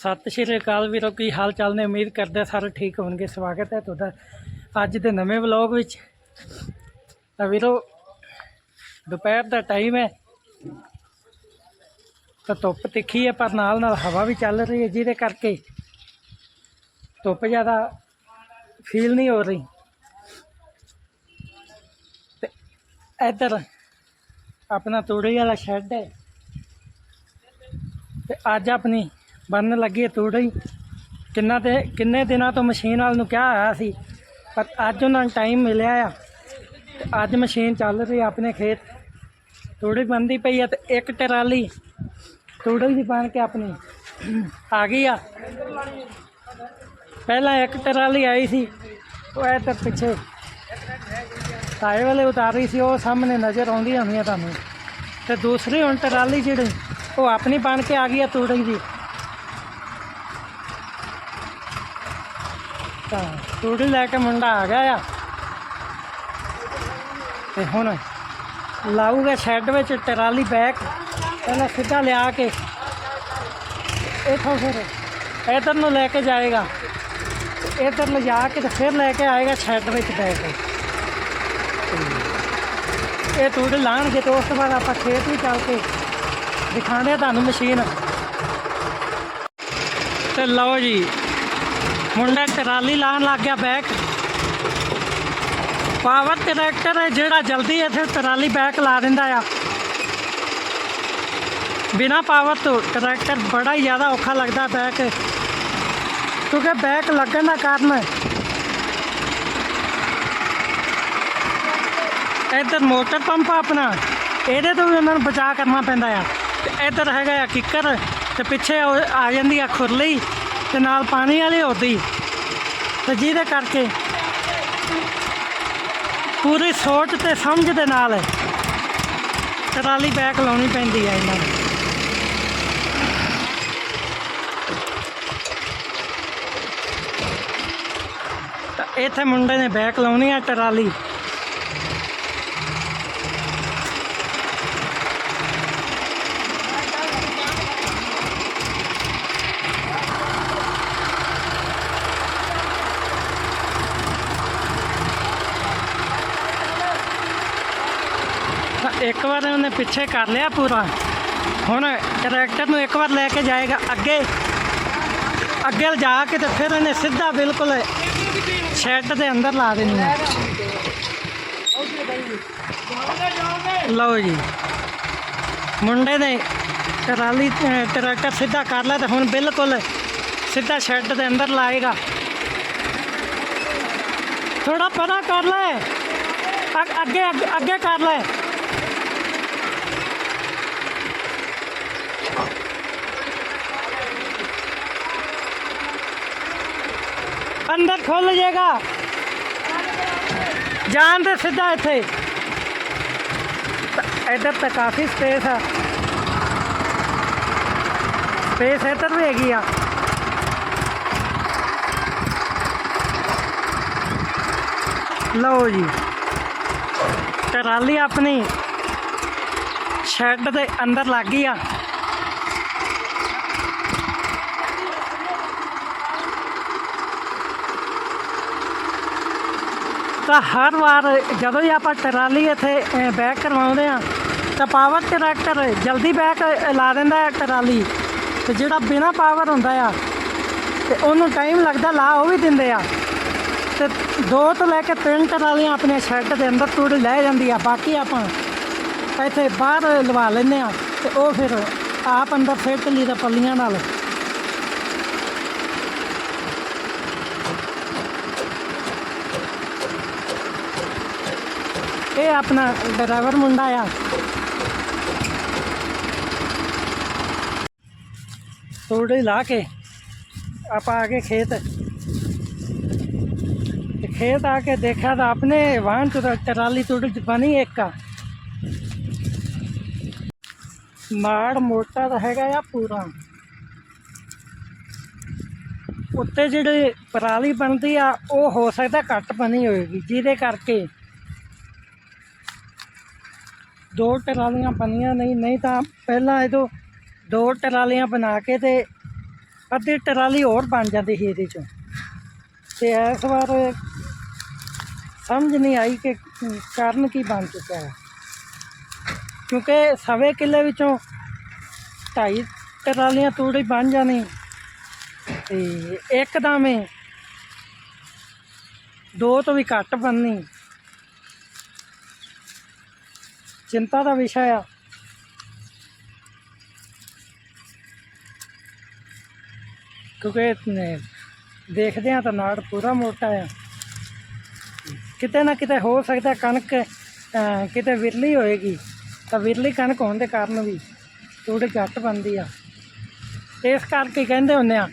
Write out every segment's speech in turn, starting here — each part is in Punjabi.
ਸਤਿ ਸ਼੍ਰੀ ਅਕਾਲ ਵੀਰੋ, ਕੀ ਹਾਲ ਚਾਲ ਨੇ? ਉਮੀਦ ਕਰਦੇ ਹਾਂ ਸਾਰੇ ਠੀਕ ਹੋਣਗੇ। ਸਵਾਗਤ ਹੈ ਤੁਹਾਡਾ ਅੱਜ ਦੇ ਨਵੇਂ ਵਲੌਗ ਵਿੱਚ। ਤਾਂ ਵੀਰੋ, ਦੁਪਹਿਰ ਦਾ ਟਾਈਮ ਹੈ। ਤਾਂ ਧੁੱਪ ਤਿੱਖੀ ਹੈ, ਪਰ ਨਾਲ ਨਾਲ ਹਵਾ ਵੀ ਚੱਲ ਰਹੀ ਹੈ ਜਿਹਦੇ ਕਰਕੇ ਧੁੱਪ ਜ਼ਿਆਦਾ ਫੀਲ ਨਹੀਂ ਹੋ ਰਹੀ। ਤੇ ਇੱਧਰ ਆਪਣਾ ਤੂੜੀ ਵਾਲਾ ਸ਼ੈੱਡ ਹੈ। ਤੇ ਅੱਜ ਆਪਣੀ ਬਣਨ ਲੱਗੀ ਹੈ ਤੂੜੀ। ਕਿੰਨਾ ਤੇ ਕਿੰਨੇ ਦਿਨਾਂ ਤੋਂ ਮਸ਼ੀਨ ਵਾਲ ਨੂੰ ਕਿਹਾ ਹੋਇਆ ਸੀ, ਪਰ ਅੱਜ ਉਹਨਾਂ ਨੂੰ ਟਾਈਮ ਮਿਲਿਆ ਆ। ਤੇ ਅੱਜ ਮਸ਼ੀਨ ਚੱਲ ਰਹੀ ਆਪਣੇ ਖੇਤ। ਤੂੜੀ ਬਣਦੀ ਪਈ ਆ ਤੇ ਇੱਕ ਟਰਾਲੀ ਤੂੜੀ ਦੀ ਬਣ ਕੇ ਆਪਣੀ ਆ ਗਈ ਆ। ਪਹਿਲਾਂ ਇੱਕ ਟਰਾਲੀ ਆਈ ਸੀ, ਉਹ ਇਹ ਤਾਂ ਪਿੱਛੇ ਤਾਏ ਵਾਲੇ ਉਤਾਰੀ ਸੀ, ਉਹ ਸਾਹਮਣੇ ਨਜ਼ਰ ਆਉਂਦੀ ਹੁੰਦੀਆਂ ਤੁਹਾਨੂੰ। ਤੇ ਦੂਸਰੀ ਹੁਣ ਟਰਾਲੀ ਜਿਹੜੀ, ਉਹ ਆਪਣੀ ਬਣ ਕੇ ਆ ਗਈ ਆ ਤੂੜੀ ਦੀ। ਤਾਂ ਤੂੜੀ ਲੈ ਕੇ ਮੁੰਡਾ ਆ ਗਿਆ ਆ। ਤੇ ਹੁਣ ਲਾਊਗਾ ਸ਼ੈੱਡ ਵਿੱਚ ਟਰਾਲੀ ਬੈਕ, ਪਹਿਲਾਂ ਸਿੱਧਾ ਲਿਆ ਕੇ। ਇੱਥੋਂ ਫਿਰ ਇੱਧਰ ਨੂੰ ਲੈ ਕੇ ਜਾਏਗਾ। ਇੱਧਰ ਲਿਜਾ ਕੇ ਤੇ ਫਿਰ ਲੈ ਕੇ ਆਏਗਾ ਸ਼ੈੱਡ ਵਿੱਚ ਬੈਕ ਇਹ ਤੂੜੀ ਲਾਣਗੇ ਤੇ ਉਸ ਤੋਂ ਬਾਅਦ ਆਪਾਂ ਖੇਤ ਵੀ ਚੱਲ ਕੇ ਦਿਖਾਉਂਦੇ ਆ ਤੁਹਾਨੂੰ ਮਸ਼ੀਨ। ਤੇ ਲਓ ਜੀ ਮੁੰਡਾ ਟਰਾਲੀ ਲਾਣ ਲੱਗ ਗਿਆ ਬੈਕ ਪਾਵਰ ਟਰੈਕਟਰ ਹੈ ਜਿਹੜਾ ਜਲਦੀ ਇੱਥੇ ਟਰਾਲੀ ਬੈਕ ਲਾ ਦਿੰਦਾ ਆ। ਬਿਨਾ ਪਾਵਰ ਤੋਂ ਟਰੈਕਟਰ ਬੜਾ ਹੀ ਜ਼ਿਆਦਾ ਔਖਾ ਲੱਗਦਾ ਬੈਕ ਕਿਉਂਕਿ ਬੈਕ ਲੱਗਣ ਦਾ ਕਾਰਨ ਇੱਧਰ ਮੋਟਰ ਪੰਪ ਆਪਣਾ, ਇਹਦੇ ਤੋਂ ਵੀ ਉਹਨਾਂ ਨੂੰ ਬਚਾਅ ਕਰਨਾ ਪੈਂਦਾ ਆ। ਤੇ ਇੱਧਰ ਹੈਗਾ ਆ ਕਿੱਕਰ ਤੇ ਪਿੱਛੇ ਆ ਜਾਂਦੀ ਆ ਖੁਰਲੀ। ਤੇ ਨਾਲ ਪਾਣੀ ਵਾਲੀ ਹੋਦੀ। ਤੇ ਜਿਹਦੇ ਕਰਕੇ ਪੂਰੀ ਸੋਚ ਤੇ ਸਮਝ ਦੇ ਨਾਲ ਟਰਾਲੀ ਬੈਕ ਲਾਉਣੀ ਪੈਂਦੀ ਹੈ ਇਹਨਾਂ ਨੂੰ। ਇੱਥੇ ਮੁੰਡੇ ਨੇ ਬੈਕ ਲਾਉਣੀ ਹੈ ਟਰਾਲੀ। ਤਾਂ ਇੱਕ ਉਹਨੇ ਪਿੱਛੇ ਕਰ ਲਿਆ ਪੂਰਾ। ਹੁਣ ਟਰੈਕਟਰ ਨੂੰ ਇੱਕ ਵਾਰ ਲੈ ਕੇ ਜਾਏਗਾ ਅੱਗੇ। ਅੱਗੇ ਜਾ ਕੇ ਤੇ ਫਿਰ ਇਹਨੇ ਸਿੱਧਾ ਬਿਲਕੁਲ ਸ਼ੈੱਡ ਦੇ ਅੰਦਰ ਲਾ ਦੇਣੀ ਹੈ। ਲਓ ਜੀ। ਮੁੰਡੇ ਨੇ ਟਰਾਲੀ ਟਰੈਕਟਰ ਸਿੱਧਾ ਕਰ ਲਿਆ ਤੇ ਹੁਣ ਬਿਲਕੁਲ ਸਿੱਧਾ ਸ਼ੈੱਡ ਦੇ ਅੰਦਰ ਲਾਏਗਾ। ਥੋੜਾ ਪਤਾ ਕਰ ਲੈ। ਅੱਗੇ ਅੱਗੇ ਕਰ ਲੈ। ਅੰਦਰ ਖੁੱਲ ਜਾਏਗਾ ਜਾਣ ਦੇ ਸਿੱਧਾ ਇੱਥੇ ਤਾਂ ਇੱਧਰ ਤਾਂ ਕਾਫੀ ਸਪੇਸ ਆ ਸਪੇਸ ਇੱਧਰ ਵੀ ਹੈਗੀ ਆ ਲਓ ਜੀ ਟਰਾਲੀ ਆਪਣੀ ਸ਼ੈੱਡ ਦੇ ਅੰਦਰ ਲੱਗ ਗਈ ਆ ਤਾਂ ਹਰ ਵਾਰ ਜਦੋਂ ਹੀ ਆਪਾਂ ਟਰਾਲੀ ਇੱਥੇ ਬੈਕ ਕਰਵਾਉਂਦੇ ਆ ਤਾਂ ਪਾਵਰ ਟਰੈਕਟਰ ਜਲਦੀ ਬੈਕ ਲਾ ਦਿੰਦਾ ਹੈ ਟਰਾਲੀ। ਤੇ ਜਿਹੜਾ ਬਿਨਾ ਪਾਵਰ ਹੁੰਦਾ ਆ, ਤੇ ਉਹਨੂੰ ਟਾਈਮ ਲੱਗਦਾ ਲਾ, ਉਹ ਵੀ ਦਿੰਦੇ ਆ। ਤੇ ਦੋ ਤੋਂ ਲੈ ਕੇ ਤਿੰਨ ਟਰਾਲੀਆਂ ਆਪਣੇ ਸ਼ੈੱਡ ਦੇ ਅੰਦਰ ਤੂੜੀ ਲੈ ਜਾਂਦੀ ਆ, ਬਾਕੀ ਆਪਾਂ ਇੱਥੇ ਬਾਹਰ ਲਵਾ ਲੈਂਦੇ ਆ, ਤੇ ਉਹ ਫਿਰ ਆਪ ਅੰਦਰ ਫਿੱਟ ਲਈ ਦਾ ਪੱਲੀਆਂ ਨਾਲ ਇਹ ਆਪਣਾ ਡਰਾਈਵਰ ਮੁੰਡਾ ਆ। ਤੂੜੀ ਲਾ ਕੇ ਆਪਾਂ ਆ ਗਏ ਖੇਤ। ਤੇ ਖੇਤ ਆ ਕੇ ਦੇਖਿਆ ਤਾਂ ਆਪਣੇ ਵਾਹਨ ਚ ਤਾਂ ਟਰਾਲੀ ਤੂੜੀ ਚ ਬਣੀ ਇੱਕ। ਆ ਮਾੜ ਮੋਟਾ ਹੈਗਾ ਆ ਪੂਰਾ। ਉੱਤੇ ਜਿਹੜੀ ਪਰਾਲੀ ਬਣਦੀ ਆ, ਉਹ ਹੋ ਸਕਦਾ ਘੱਟ ਬਣੀ ਹੋਏਗੀ, ਜਿਹਦੇ ਕਰਕੇ ਦੋ ਟਰਾਲੀਆਂ ਬਣੀਆਂ ਨਹੀਂ ਨਹੀਂ ਤਾਂ ਪਹਿਲਾਂ ਇਹ ਤੋਂ ਦੋ ਟਰਾਲੀਆਂ ਬਣਾ ਕੇ ਤੇ ਅੱਧੀ ਟਰਾਲੀ ਹੋਰ ਬਣ ਜਾਂਦੀ ਸੀ ਇਹਦੇ ਚੋਂ। ਤੇ ਇਸ ਵਾਰ ਸਮਝ ਨਹੀਂ ਆਈ ਕਿ ਕਾਰਨ ਕੀ ਬਣ ਚੁੱਕਾ ਹੈ। ਕਿਉਂਕਿ ਸਵੇ ਕਿੱਲੇ ਵਿੱਚੋਂ ਢਾਈ ਟਰਾਲੀਆਂ ਤੂੜੀ ਬਣ ਜਾਣੀ ਤੇ ਇੱਕਦਮ ਹੀ ਦੋ ਤੋਂ ਵੀ ਘੱਟ ਬਣਨੀ। ਚਿੰਤਾ ਦਾ ਵਿਸ਼ਾ ਆ। ਕਿਉਂਕਿ ਦੇਖਦੇ ਆ ਤਾਂ ਨਾੜ ਪੂਰਾ ਮੋਟਾ ਆ। ਕਿਤੇ ਨਾ ਕਿਤੇ ਹੋ ਸਕਦਾ ਕਣਕ ਕਿਤੇ ਵਿਰਲੀ ਹੋਏਗੀ। ਤਾਂ ਵਿਰਲੀ ਕਣਕ ਹੋਣ ਦੇ ਕਾਰਨ ਵੀ ਥੋੜੀ ਘੱਟ ਬਣਦੀ ਆ। ਇਸ ਕਰਕੇ ਕਹਿੰਦੇ ਹੁੰਦੇ ਆ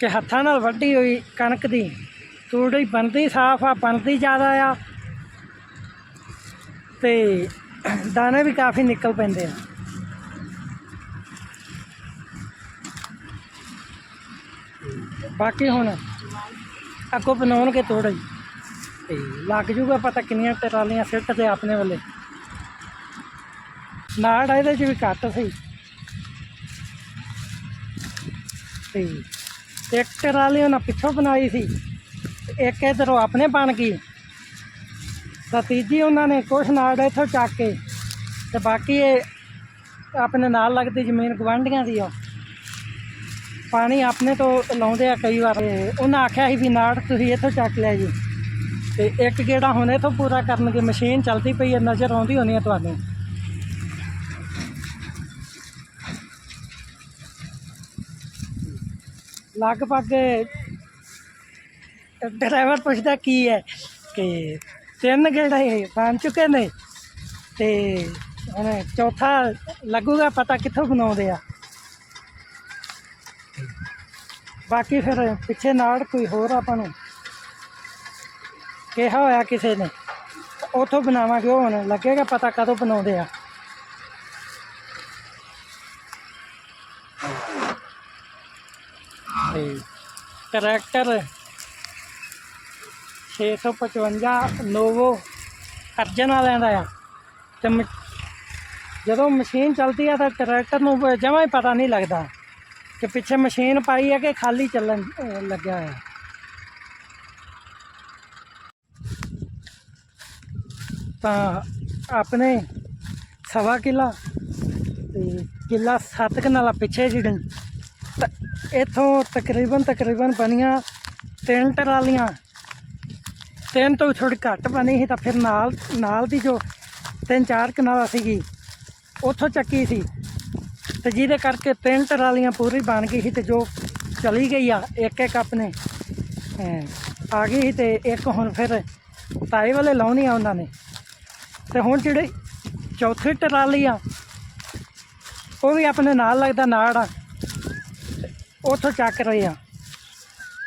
ਕਿ ਹੱਥਾਂ ਨਾਲ ਵੱਢੀ ਹੋਈ ਕਣਕ ਦੀ ਤੂੜੀ ਬਣਦੀ ਸਾਫ਼ ਆ, ਬਣਦੀ ਜ਼ਿਆਦਾ ਆ। ਤੇ ਦਾਣੇ ਵੀ ਕਾਫੀ ਨਿਕਲ ਪੈਂਦੇ ਆ। ਬਾਕੀ ਹੁਣ ਅੱਗੋਂ ਬਣਾਉਣਗੇ ਥੋੜਾ ਹੀ। ਤੇ ਲੱਗ ਜੂਗਾ ਪਤਾ ਕਿੰਨੀਆਂ ਟਰਾਲੀਆਂ ਸਿੱਟ ਤੇ ਆਪਣੇ ਵੱਲੇ। ਨਾੜ ਇਹਦੇ 'ਚ ਵੀ ਘੱਟ ਸੀ। ਤੇ ਇੱਕ ਟਰਾਲੀ ਉਹਨਾਂ ਪਿੱਛੋਂ ਬਣਾਈ ਸੀ। ਤੇ ਇੱਕ ਇੱਧਰੋਂ ਆਪਣੇ ਬਣ ਗਈ। ਤਾਂ ਤੀਜੀ ਉਹਨਾਂ ਨੇ ਕੁਛ ਨਾੜ ਇੱਥੋਂ ਚੱਕ ਕੇ ਤੇ ਬਾਕੀ ਇਹ ਆਪਣੇ ਨਾਲ ਲੱਗਦੀ ਜ਼ਮੀਨ ਗਵਾਂਢੀਆਂ ਦੀ ਆ। ਪਾਣੀ ਆਪਣੇ ਤੋਂ ਲਾਉਂਦੇ ਆ ਕਈ ਵਾਰ। ਤੇ ਉਹਨਾਂ ਆਖਿਆ ਸੀ ਵੀ ਨਾੜ ਤੁਸੀਂ ਇੱਥੋਂ ਚੱਕ ਲਿਆ ਜੀ। ਤੇ ਇੱਕ ਗੇੜਾ ਹੁਣ ਇੱਥੋਂ ਪੂਰਾ ਕਰਨਗੇ, ਮਸ਼ੀਨ ਚੱਲਦੀ ਪਈ ਹੈ ਨਜ਼ਰ ਆਉਂਦੀ ਹੋਣੀ ਹੈ ਤੁਹਾਨੂੰ। ਲਗਭਗ ਡਰਾਈਵਰ ਪੁੱਛਦਾ ਕੀ ਹੈ ਕਿ ਤਿੰਨ ਗੇੜੇ ਬਣ ਚੁੱਕੇ ਨੇ। ਤੇ ਹੁਣ ਚੌਥਾ ਲੱਗੂਗਾ, ਪਤਾ ਕਿੱਥੋਂ ਬਣਾਉਂਦੇ ਆ। ਬਾਕੀ ਫਿਰ ਪਿੱਛੇ ਨਾਲ ਕੋਈ ਹੋਰ ਆਪਾਂ ਨੂੰ ਕਿਹਾ ਹੋਇਆ ਕਿਸੇ ਨੇ, ਉਥੋਂ ਬਣਾਵਾਂਗੇ, ਉਹ ਹੁਣ ਲੱਗੇਗਾ ਪਤਾ ਕਦੋਂ ਬਣਾਉਂਦੇ ਆ। ਤੇ ਟਰੈਕਟਰ 655 ਨੋਵੋ ਅਰਜਨ ਵਾਲਿਆਂ ਦਾ ਆ। ਤੇ ਮ- ਜਦੋਂ ਮਸ਼ੀਨ ਚੱਲਦੀ ਆ ਤਾਂ ਟਰੈਕਟਰ ਨੂੰ ਜਮਾਂ ਹੀ ਪਤਾ ਨਹੀਂ ਲੱਗਦਾ। ਕਿ ਪਿੱਛੇ ਮਸ਼ੀਨ ਪਾਈ ਹੈ ਕਿ ਖਾਲੀ ਚੱਲਣ ਲੱਗਿਆ ਹੋਇਆ। ਤਾਂ ਆਪਣੇ ਸਵਾ ਕਿੱਲਾ ਤੇ ਕਿੱਲਾ ਸੱਤ ਕਨਾਲਾ ਪਿੱਛੇ ਜਿਹੜੇ ਤਾਂ ਇੱਥੋਂ ਤਕਰੀਬਨ ਤਕਰੀਬਨ ਬਣੀਆਂ ਤਿੰਨ ਟਰਾਲੀਆਂ। ਤਿੰਨ ਤੋਂ ਵੀ ਥੋੜੀ ਘੱਟ ਬਣੀ ਸੀ ਤਾਂ ਫਿਰ ਨਾਲ ਨਾਲ ਦੀ ਜੋ ਤਿੰਨ ਚਾਰ ਕਨਾਲਾ ਸੀਗੀ, ਉੱਥੋਂ ਚੱਕੀ ਸੀ। ਤੇ ਜਿਹਦੇ ਕਰਕੇ ਤਿੰਨ ਟਰਾਲੀਆਂ ਪੂਰੀ ਬਣ ਗਈ ਸੀ ਤੇ ਜੋ ਚਲੀ ਗਈ ਆ, ਇੱਕ ਇੱਕ ਆਪਣੇ ਆ ਗਈ ਸੀ ਤੇ ਇੱਕ ਹੁਣ ਫਿਰ ਤਾਏ ਵਾਲੇ ਲਾਉਣੀ ਆ ਉਹਨਾਂ ਨੇ। ਤੇ ਹੁਣ ਜਿਹੜੇ ਚੌਥੀ ਟਰਾਲੀ ਆ, ਉਹ ਵੀ ਆਪਣੇ ਨਾਲ ਲੱਗਦਾ ਨਾੜ ਆ, ਉੱਥੋਂ ਚੱਕ ਰਹੇ ਆ।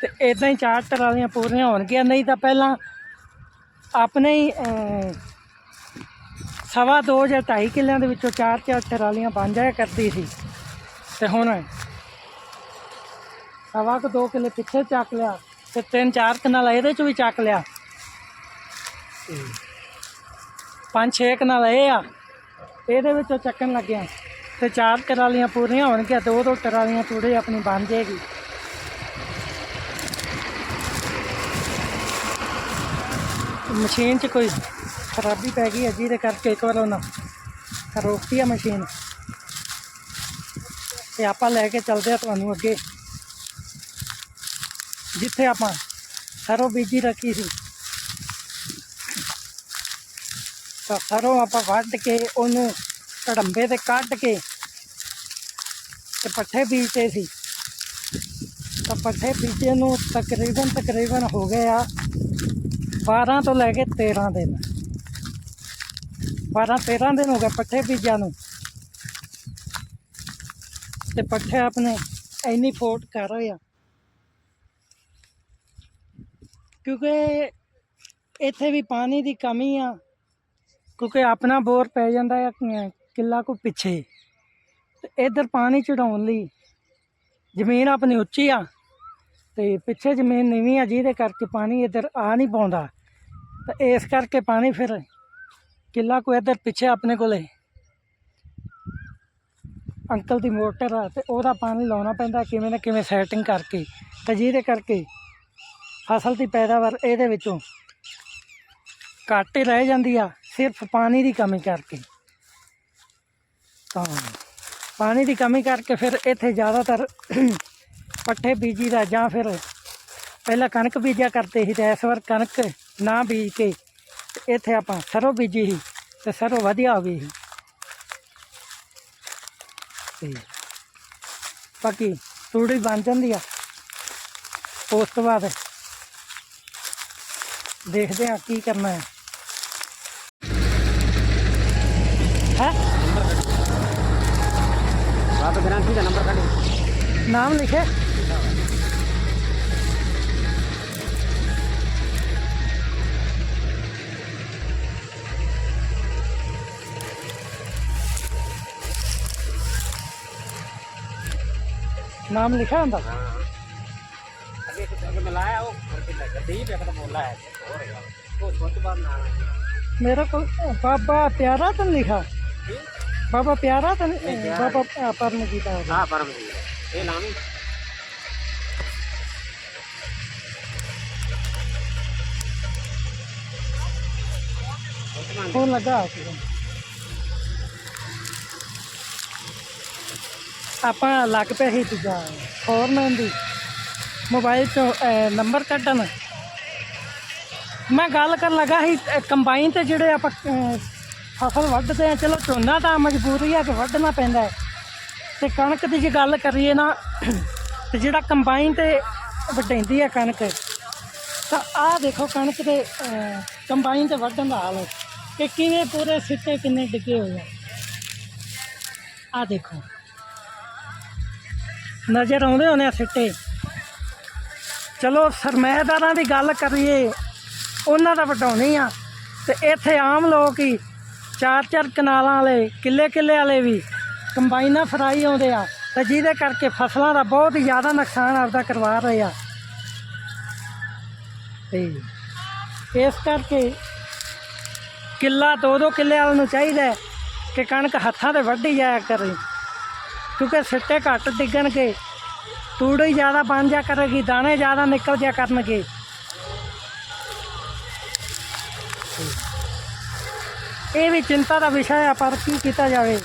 ਤੇ ਇਦਾਂ ਹੀ ਚਾਰ ਟਰਾਲੀਆਂ ਪੂਰੀਆਂ ਹੋਣਗੀਆਂ, ਨਹੀਂ ਤਾਂ ਪਹਿਲਾਂ ਆਪਣੇ ਹੀ ਸਵਾ ਦੋ ਜਾਂ ਢਾਈ ਕਿੱਲਿਆਂ ਦੇ ਵਿੱਚੋਂ ਚਾਰ ਚਾਰ ਟਰਾਲੀਆਂ ਬਣ ਜਾਇਆ ਕਰਦੀ ਸੀ। ਤੇ ਹੁਣ ਸਵਾ ਕੁ ਦੋ ਕਿੱਲੇ ਪਿੱਛੇ ਚੱਕ ਲਿਆ ਤੇ ਤਿੰਨ ਚਾਰ ਕਨਾਲ ਇਹਦੇ ਚ ਵੀ ਚੱਕ ਲਿਆ। ਪੰਜ ਛੇ ਕਨਾਲ ਇਹ ਆ, ਇਹਦੇ ਵਿੱਚੋਂ ਚੱਕਣ ਲੱਗਿਆ ਤੇ ਚਾਰ ਟਰਾਲੀਆਂ ਪੂਰੀਆਂ ਹੋਣਗੀਆਂ ਦੋ ਦੋ ਟਰਾਲੀਆਂ ਤੂੜੇ ਆਪਣੀ ਬਣ ਜਾਏਗੀ। ਮਸ਼ੀਨ 'ਚ ਕੋਈ ਖਰਾਬੀ ਪੈ ਗਈ ਹੈ, ਜਿਹਦੇ ਕਰਕੇ ਇੱਕ ਵਾਰ ਉਹਨਾਂ ਰੋਕਤੀ ਆ ਮਸ਼ੀਨ। ਤੇ ਆਪਾਂ ਲੈ ਕੇ ਚੱਲਦੇ ਆ ਤੁਹਾਨੂੰ ਅੱਗੇ। ਜਿੱਥੇ ਆਪਾਂ ਸਰੋਂ ਬੀਜੀ ਰੱਖੀ ਸੀ। ਤਾਂ ਸਰੋਂ ਆਪਾਂ ਵੱਢ ਕੇ ਉਹਨੂੰ ਕੜੰਬੇ ਤੇ ਕੱਢ ਕੇ ਤੇ ਪੱਠੇ ਬੀਜਤੇ ਸੀ। ਤਾਂ ਪੱਠੇ ਬੀਜੇ ਨੂੰ ਤਕਰੀਬਨ ਤਕਰੀਬਨ ਹੋ ਗਏ ਆ 12 ਤੋਂ ਲੈ ਕੇ 13 ਦਿਨ। 12 13 ਦਿਨ ਹੋ ਗਏ ਪੱਠੇ ਬੀਜਾਂ ਨੂੰ। ਤੇ ਪੱਠੇ ਆਪਣੇ ਇੰਨੀ ਫੋਟ ਕਰ ਰਹੇ ਆ। ਕਿਉਂਕਿ ਇੱਥੇ ਵੀ ਪਾਣੀ ਦੀ ਕਮੀ ਆ। ਕਿਉਂਕਿ ਆਪਣਾ ਬੋਰ ਪੈ ਜਾਂਦਾ ਆ ਕਿੱਲਾ ਕੋ ਪਿੱਛੇ। ਤੇ ਇਧਰ ਪਾਣੀ ਚੜਾਉਣ ਲਈ ਜ਼ਮੀਨ ਆਪਣੀ ਉੱਚੀ ਆ। ਤੇ ਪਿੱਛੇ ਜ਼ਮੀਨ ਨੀਵੀਂ ਆ ਜਿਹਦੇ ਕਰਕੇ ਪਾਣੀ ਇੱਧਰ ਆ ਨਹੀਂ ਪਾਉਂਦਾ। ਤਾਂ ਇਸ ਕਰਕੇ ਪਾਣੀ ਫਿਰ ਕਿੱਲਾ ਕੋ ਇੱਧਰ ਪਿੱਛੇ ਆਪਣੇ ਕੋਲੇ। ਅੰਕਲ ਦੀ ਮੋਟਰ ਆ ਤੇ ਉਹਦਾ ਪਾਣੀ ਲਾਉਣਾ ਪੈਂਦਾ ਕਿਵੇਂ ਨਾ ਕਿਵੇਂ ਸੈਟਿੰਗ ਕਰਕੇ। ਤਾਂ ਜਿਹਦੇ ਕਰਕੇ ਫਸਲ ਦੀ ਪੈਦਾਵਾਰ ਇਹਦੇ ਵਿੱਚੋਂ ਘੱਟ ਹੀ ਰਹਿ ਜਾਂਦੀ ਆ, ਸਿਰਫ ਪਾਣੀ ਦੀ ਕਮੀ ਕਰਕੇ। ਤਾਂ ਪਾਣੀ ਦੀ ਕਮੀ ਕਰਕੇ ਫਿਰ ਇੱਥੇ ਜ਼ਿਆਦਾਤਰ ਪੱਠੇ ਬੀਜੀ ਦਾ ਜਾਂ ਫਿਰ ਪਹਿਲਾਂ ਕਣਕ ਬੀਜਿਆ ਕਰਦੇ ਸੀ ਤੇ ਇਸ ਵਾਰ ਕਣਕ ਨਾ ਬੀਜ ਕੇ ਤੇ ਇੱਥੇ ਆਪਾਂ ਸਰੋਂ ਬੀਜੀ ਸੀ ਤੇ ਸਰੋਂ ਵਧੀਆ ਹੋ ਗਈ ਸੀ। ਤੇ ਬਾਕੀ ਤੂੜੀ ਬਣ ਜਾਂਦੀ ਆ। ਉਸ ਤੋਂ ਬਾਅਦ ਦੇਖਦੇ ਆ ਕੀ ਕਰਨਾ ਹੈ। ਹੈ? ਬਾਪ ਗ੍ਰਾਂਤੀ ਦਾ ਨੰਬਰ ਕੱਢ। ਨਾਮ ਲਿਖੇ नाम लिखा है अंदर मेरा को बाबा प्यारा तो लिखा? बाबा प्यारा तो बाबा परम गीता हाँ। परम गीता ये नाम। लगा ਆਪਾਂ ਲੱਗ ਪਏ ਸੀ ਦੂਜਾ ਫੋਰਮੈਨ ਦੀ ਮੋਬਾਈਲ ਤੋਂ ਨੰਬਰ ਕੱਢਣ। ਮੈਂ ਗੱਲ ਕਰਨ ਲੱਗਾ ਸੀ ਕੰਬਾਈਨ ਤੇ ਜਿਹੜੇ ਆਪਾਂ ਫਸਲ ਵੱਢਦੇ ਆ, ਚਲੋ ਝੋਨਾ ਤਾਂ ਮਜਬੂਰੀ ਆ ਕਿ ਵੱਢਣਾ ਪੈਂਦਾ ਹੈ। ਤੇ ਕਣਕ ਦੀ ਜੇ ਗੱਲ ਕਰੀਏ ਨਾ, ਤੇ ਜਿਹੜਾ ਕੰਬਾਈਨ ਤੇ ਵਢਾਉਂਦੀ ਆ ਕਣਕ, ਤਾਂ ਆਹ ਦੇਖੋ ਕਣਕ ਦੇ ਕੰਬਾਈਨ ਤੇ ਵੱਢਣ ਦਾ ਹਾਲ ਕਿ ਕਿਵੇਂ ਪੂਰੇ ਸਿੱਟੇ ਕਿੰਨੇ ਡਿੱਗੇ ਹੋਏ ਆ। ਆਹ ਦੇਖੋ। ਨਜ਼ਰ ਆਉਂਦੇ ਹੋਣੇ ਆ ਸਿੱਟੇ। ਚਲੋ ਸਰਮਾਇਦਾਰਾਂ ਦੀ ਗੱਲ ਕਰੀਏ, ਉਹਨਾਂ ਦਾ ਵਟਾਉਣੀ ਆ। ਤੇ ਇੱਥੇ ਆਮ ਲੋਕ ਹੀ ਚਾਰ ਚਾਰ ਕਨਾਲਾਂ ਵਾਲੇ ਕਿੱਲੇ ਕਿੱਲੇ ਵਾਲੇ ਵੀ ਕੰਬਾਈਨਾਂ ਫਰਾਈ ਆਉਂਦੇ ਆ ਤੇ ਜਿਹਦੇ ਕਰਕੇ ਫਸਲਾਂ ਦਾ ਬਹੁਤ ਹੀ ਜ਼ਿਆਦਾ ਨੁਕਸਾਨ ਆਪਦਾ ਕਰਵਾ ਰਹੇ ਆ। ਤੇ ਇਸ ਕਰਕੇ ਕਿੱਲਾ ਦੋ ਦੋ ਕਿੱਲੇ ਵਾਲ ਨੂੰ ਚਾਹੀਦਾ ਕਿ ਕਣਕ ਹੱਥਾਂ ਤੇ ਵੱਢੀ ਜਾਇਆ ਕਰੇ। ਕਿਉਂਕਿ ਸਿੱਟੇ ਘੱਟ ਡਿੱਗਣਗੇ। ਤੂੜੀ ਜ਼ਿਆਦਾ ਬਣ ਜਾ ਕਰੇਗੀ, ਦਾਣੇ ਜ਼ਿਆਦਾ ਨਿਕਲ ਜਾ ਕਰਨਗੇ। ਇਹ ਵੀ ਚਿੰਤਾ ਦਾ ਵਿਸ਼ਾ ਹੈ ਪਰ ਕੀ ਕੀਤਾ ਜਾਵੇ।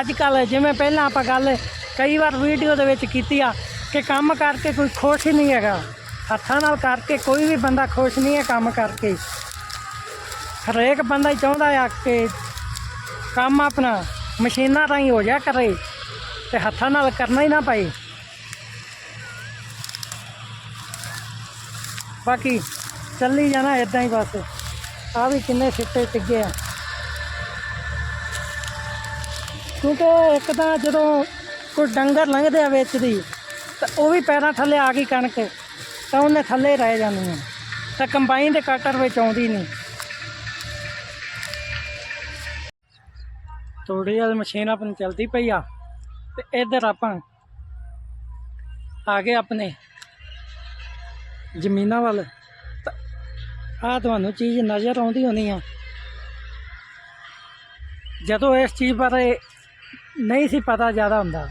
ਅੱਜ ਕੱਲ ਜਿਵੇਂ ਪਹਿਲਾਂ ਆਪਾਂ ਗੱਲ ਕਈ ਵਾਰ ਵੀਡੀਓ ਦੇ ਵਿੱਚ ਕੀਤੀ ਆ ਕਿ ਕੰਮ ਕਰਕੇ ਕੋਈ ਖੁਸ਼ ਹੀ ਨਹੀਂ ਹੈਗਾ। ਹੱਥਾਂ ਨਾਲ ਕਰਕੇ ਕੋਈ ਵੀ ਬੰਦਾ ਖੁਸ਼ ਨਹੀਂ ਹੈ ਕੰਮ ਕਰਕੇ। ਹਰੇਕ ਬੰਦਾ ਹੀ ਚਾਹੁੰਦਾ ਆ ਕਿ ਕੰਮ ਆਪਣਾ ਮਸ਼ੀਨਾਂ ਰਾਹੀਂ ਹੋ ਜਾ ਕਰੇ। ਤੇ ਹੱਥਾਂ ਨਾਲ ਕਰਨਾ ਹੀ ਨਾ ਪਏ ਬਾਕੀ ਚੱਲੀ ਜਾਣਾ ਇਦਾਂ ਹੀ ਬਸ। ਆ ਵੀ ਕਿੰਨੇ ਸਿੱਟੇ ਟਿੱਗੇ ਆ। ਕਿਉਂਕਿ ਇੱਕ ਤਾਂ ਜਦੋਂ ਕੋਈ ਡੰਗਰ ਲੰਘਦੇ ਆ ਵਿੱਚ ਦੀ, ਤਾਂ ਉਹ ਵੀ ਪੈਰਾਂ ਥੱਲੇ ਆ ਗਈ ਕਣਕ, ਤਾਂ ਉਹਨੇ ਥੱਲੇ ਰਹਿ ਜਾਂਦੀ ਹੈ ਤਾਂ ਕੰਬਾਈਨ ਦੇ ਕਟਰ ਵਿੱਚ ਆਉਂਦੀ ਨਹੀਂ। ਥੋੜੀ ਜਿਹੀ ਮਸ਼ੀਨ ਆਪਣੀ ਚਲਦੀ ਪਈ ਆ। ਤੇ ਇੱਧਰ ਆਪਾਂ ਆ ਗਏ ਆਪਣੇ ਜ਼ਮੀਨਾਂ ਵੱਲ। ਆ ਤੁਹਾਨੂੰ ਚੀਜ਼ ਨਜ਼ਰ ਆਉਂਦੀ ਹੋਣੀ ਆ। ਜਦੋਂ ਇਸ ਚੀਜ਼ ਬਾਰੇ ਨਹੀਂ ਸੀ ਪਤਾ ਜ਼ਿਆਦਾ ਹੁੰਦਾ,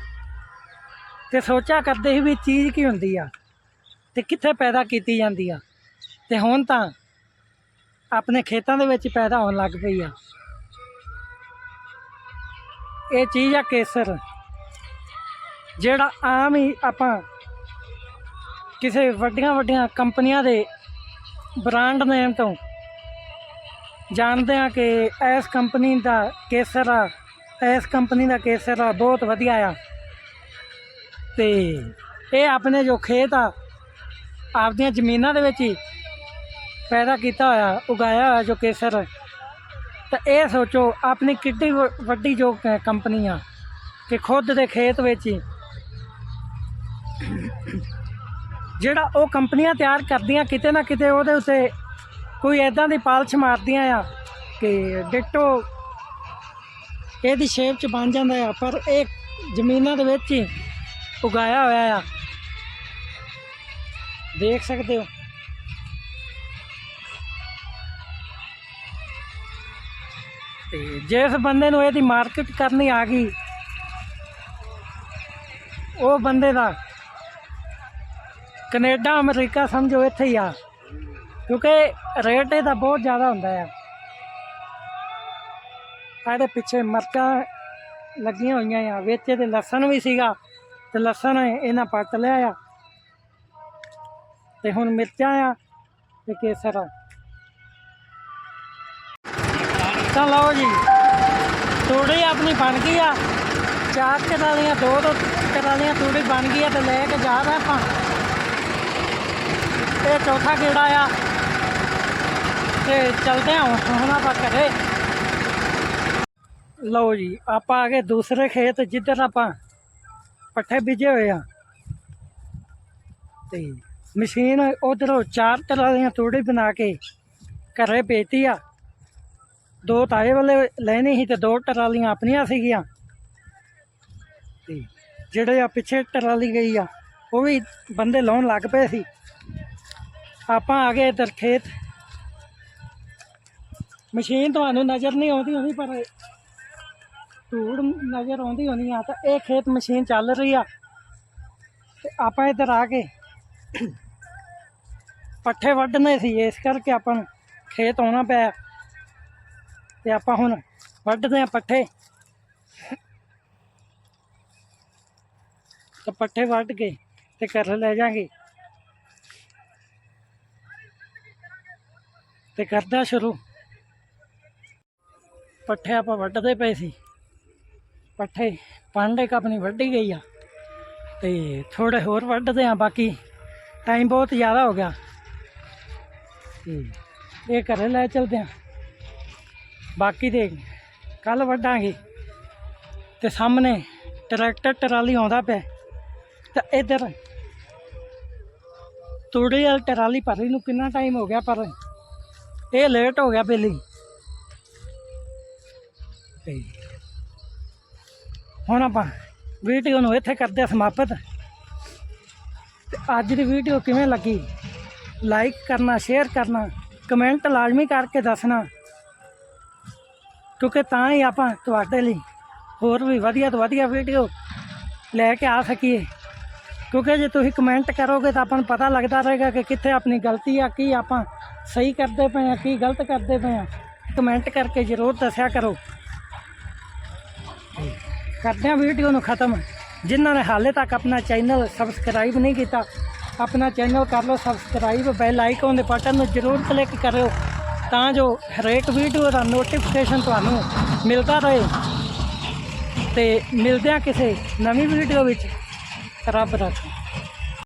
ਤੇ ਸੋਚਿਆ ਕਰਦੇ ਸੀ ਵੀ ਚੀਜ਼ ਕੀ ਹੁੰਦੀ ਆ, ਤੇ ਕਿੱਥੇ ਪੈਦਾ ਕੀਤੀ ਜਾਂਦੀ ਆ। ਤੇ ਹੁਣ ਤਾਂ ਆਪਣੇ ਖੇਤਾਂ ਦੇ ਵਿੱਚ ਪੈਦਾ ਹੋਣ ਲੱਗ ਪਈ ਆ। ਇਹ ਚੀਜ਼ ਆ ਕੇਸਰ। ਜਿਹੜਾ ਆਮ ਹੀ ਆਪਾਂ ਕਿਸੇ ਵੱਡੀਆਂ ਵੱਡੀਆਂ ਕੰਪਨੀਆਂ ਦੇ ਬ੍ਰਾਂਡ ਨੇਮ ਤੋਂ ਜਾਣਦੇ ਆ ਕਿ ਇਸ ਕੰਪਨੀ ਦਾ ਕੇਸਰ ਆ, ਇਸ ਕੰਪਨੀ ਦਾ ਕੇਸਰ ਆ, ਬਹੁਤ ਵਧੀਆ ਆ। ਤੇ ਇਹ ਆਪਣੇ ਜੋ ਖੇਤ ਆ, ਆਪਦੀਆਂ ਜ਼ਮੀਨਾਂ ਦੇ ਵਿੱਚ ਹੀ ਪੈਦਾ ਕੀਤਾ ਹੋਇਆ, ਉਗਾਇਆ ਹੋਇਆ ਜੋ ਕੇਸਰ ਤਾਂ ਇਹ ਸੋਚੋ, ਆਪਣੀ ਕਿੱਡੀ ਵ- ਵੱਡੀ ਜੋ ਕੰਪਨੀ ਆ ਕਿ ਖੁਦ ਦੇ ਖੇਤ ਵਿੱਚ ਹੀ ਜਿਹੜਾ ਉਹ ਕੰਪਨੀਆਂ ਤਿਆਰ ਕਰਦੀਆਂ ਕਿਤੇ ਨਾ ਕਿਤੇ ਉਹਦੇ ਉੱਤੇ ਕੋਈ ਐਦਾਂ ਦੀ ਪਾਲਸ਼ ਮਾਰਦੀਆਂ ਆ ਕਿ ਡਿਟੋ ਇਹਦੀ ਸ਼ੇਪ ਚ ਬਣ ਜਾਂਦਾ ਆ, ਪਰ ਇਹ ਜ਼ਮੀਨਾਂ ਦੇ ਵਿੱਚ ਹੀ ਉਗਾਇਆ ਹੋਇਆ ਆ। ਦੇਖ ਸਕਦੇ ਹੋ। ਤੇ ਜਿਸ ਬੰਦੇ ਨੂੰ ਇਹਦੀ ਮਾਰਕੀਟ ਕਰਨੀ ਆ ਗਈ, ਉਹ ਬੰਦੇ ਦਾ ਕੈਨੇਡਾ, ਅਮਰੀਕਾ ਸਮਝੋ ਇੱਥੇ ਹੀ ਆ। ਕਿਉਂਕਿ ਰੇਟ ਇਹਦਾ ਬਹੁਤ ਜ਼ਿਆਦਾ ਹੁੰਦਾ ਆ। ਆਹ ਇਹਦੇ ਪਿੱਛੇ ਮਿਰਚਾਂ ਲੱਗੀਆਂ ਹੋਈਆਂ ਆ। ਵਿੱਚ ਇਹਦੇ ਲਸਣ ਵੀ ਸੀਗਾ ਤੇ ਲਸਣ ਇਹਨਾਂ ਪੱਟ ਲਿਆ ਆ। ਤੇ ਹੁਣ ਮਿਰਚਾਂ ਆ ਤੇ ਕੇਸਰ ਆ। ਤਾਂ ਲਓ ਜੀ, ਤੂੜੀ ਆਪਣੀ ਬਣ ਗਈ ਆ। ਚਾਰ ਟਰਾਲੀਆਂ ਦੋ ਦੋ ਟਰਾਲੀਆਂ ਤੂੜੀ ਬਣ ਗਈ ਆ ਤੇ ਲੈ ਕੇ ਜਾ ਰਹੇ ਆਪਾਂ। ਇਹ ਚੌਥਾ ਗੇੜਾ ਆ ਤੇ ਚਲਦੇ ਹਾਂ ਹੁਣ ਹੁਣ ਆਪਾਂ ਘਰੇ ਲਓ ਜੀ ਆਪਾਂ ਆ ਗਏ ਦੂਸਰੇ ਖੇਤ ਜਿੱਧਰ ਆਪਾਂ ਪੱਠੇ ਬੀਜੇ ਹੋਏ ਆ ਤੇ ਮਸ਼ੀਨ ਉਧਰੋਂ ਚਾਰ ਟਰਾਲੀਆਂ ਤੂੜੀ ਬਣਾ ਕੇ ਘਰੇ ਭੇਜਤੀ ਆ ਦੋ ਤਾਏ ਵਾਲੇ ਲੈਣੇ ਸੀ ਤੇ ਦੋ ਟਰਾਲੀਆਂ ਆਪਣੀਆਂ ਸੀਗੀਆਂ ਤੇ ਜਿਹੜੇ ਆ ਪਿੱਛੇ ਟਰਾਲੀ ਗਈ ਆ ਉਹ ਵੀ ਬੰਦੇ ਲਾਉਣ ਲੱਗ ਪਏ ਸੀ ਆਪਾਂ ਆ ਗਏ ਇੱਧਰ ਖੇਤ। ਮਸ਼ੀਨ ਤੁਹਾਨੂੰ ਨਜ਼ਰ ਨਹੀਂ ਆਉਂਦੀ ਹੋਣੀ, ਪਰ ਧੂੜ ਨਜ਼ਰ ਆਉਂਦੀ ਹੋਣੀ ਆ ਤਾਂ ਇਹ ਖੇਤ ਮਸ਼ੀਨ ਚੱਲ ਰਹੀ ਆ। ਤੇ ਆਪਾਂ ਇੱਧਰ ਆ ਕੇ ਪੱਠੇ ਵੱਢਣੇ ਸੀ, ਇਸ ਕਰਕੇ ਆਪਾਂ ਨੂੰ ਖੇਤ ਆਉਣਾ ਪਿਆ। ਤੇ ਆਪਾਂ ਹੁਣ ਵੱਢਦੇ ਆ ਪੱਠੇ। ਤੇ ਪੱਠੇ ਵੱਢ ਕੇ ਤੇ ਘਰ ਲੈ ਜਾਾਂਗੇ। ਤੇ ਕਰਦਾ ਸ਼ੁਰੂ। ਪੱਠੇ ਆਪਾਂ ਵੱਢਦੇ ਪਏ ਸੀ। ਪੱਠੇ ਪਾਂਡੇ ਆਪਣੀ ਵੱਢੀ ਗਈ ਆ। ਤੇ ਥੋੜੇ ਹੋਰ ਵੱਢਦੇ ਆ, ਬਾਕੀ ਟਾਈਮ ਬਹੁਤ ਜ਼ਿਆਦਾ ਹੋ ਗਿਆ। ਤੇ ਇਹ ਘਰੇ ਲੈ ਚਲਦੇ ਆ। ਬਾਕੀ ਦੇ ਕੱਲ ਵੱਢਾਂਗੇ। ਤੇ ਸਾਹਮਣੇ ਟਰੈਕਟਰ ਟਰਾਲੀ ਆਉਂਦਾ ਪਿਆ। ਤਾਂ ਇੱਧਰ ਤੂੜੀ ਵਾਲੀ ਟਰਾਲੀ ਭਰੀ ਨੂੰ ਕਿੰਨਾ ਟਾਈਮ ਹੋ ਗਿਆ, ਪਰ ਇਹ ਲੇਟ ਹੋ ਗਿਆ ਪਹਿਲੀ ਤੇ ਹੁਣ ਆਪਾਂ ਵੀਡੀਓ ਨੂੰ ਇੱਥੇ ਕਰਦੇ ਹਾਂ ਸਮਾਪਤ। ਤੇ ਅੱਜ ਦੀ ਵੀਡੀਓ ਕਿਵੇਂ ਲੱਗੀ? ਲਾਈਕ ਕਰਨਾ ਸ਼ੇਅਰ ਕਰਨਾ ਕਮੈਂਟ ਲਾਜ਼ਮੀ ਕਰਕੇ ਦੱਸਣਾ। ਕਿਉਂਕਿ ਤਾਂ ਹੀ ਆਪਾਂ ਤੁਹਾਡੇ ਲਈ ਹੋਰ ਵੀ ਵਧੀਆ ਤੋਂ ਵਧੀਆ ਵੀਡੀਓ ਲੈ ਕੇ ਆ ਸਕੀਏ। ਕਿਉਂਕਿ ਜੇ ਤੁਸੀਂ ਕਮੈਂਟ ਕਰੋਗੇ ਤਾਂ ਆਪਾਂ ਨੂੰ ਪਤਾ ਲੱਗਦਾ ਰਹੇਗਾ ਕਿ ਕਿੱਥੇ ਆਪਣੀ ਗਲਤੀ ਆ, ਕੀ ਆਪਾਂ ਸਹੀ ਕਰਦੇ ਪਏ ਆ, ਕੀ ਗਲਤ ਕਰਦੇ ਪਏ ਆ ਕਮੈਂਟ ਕਰਕੇ ਜ਼ਰੂਰ ਦੱਸਿਆ ਕਰੋ। ਕਰਦੇ ਹਾਂ ਵੀਡੀਓ ਨੂੰ ਖਤਮ। ਜਿਨ੍ਹਾਂ ਨੇ ਹਾਲੇ ਤੱਕ ਆਪਣਾ ਚੈਨਲ ਸਬਸਕ੍ਰਾਈਬ ਨਹੀਂ ਕੀਤਾ, ਆਪਣਾ ਚੈਨਲ ਕਰ ਲਓ ਸਬਸਕ੍ਰਾਈਬ ਬੈਲ ਆਈਕਨ ਦੇ ਬਟਨ ਨੂੰ ਜ਼ਰੂਰ ਕਲਿੱਕ ਕਰਿਓ, ਤਾਂ ਜੋ ਹਰੇਕ ਵੀਡੀਓ ਦਾ ਨੋਟੀਫਿਕੇਸ਼ਨ ਤੁਹਾਨੂੰ ਮਿਲਦਾ ਰਹੇ। ਤੇ ਮਿਲਦੇ ਹਾਂ ਕਿਸੇ ਨਵੀਂ ਵੀਡੀਓ ਵਿੱਚ। ਰੱਬ ਰੱਖੇ।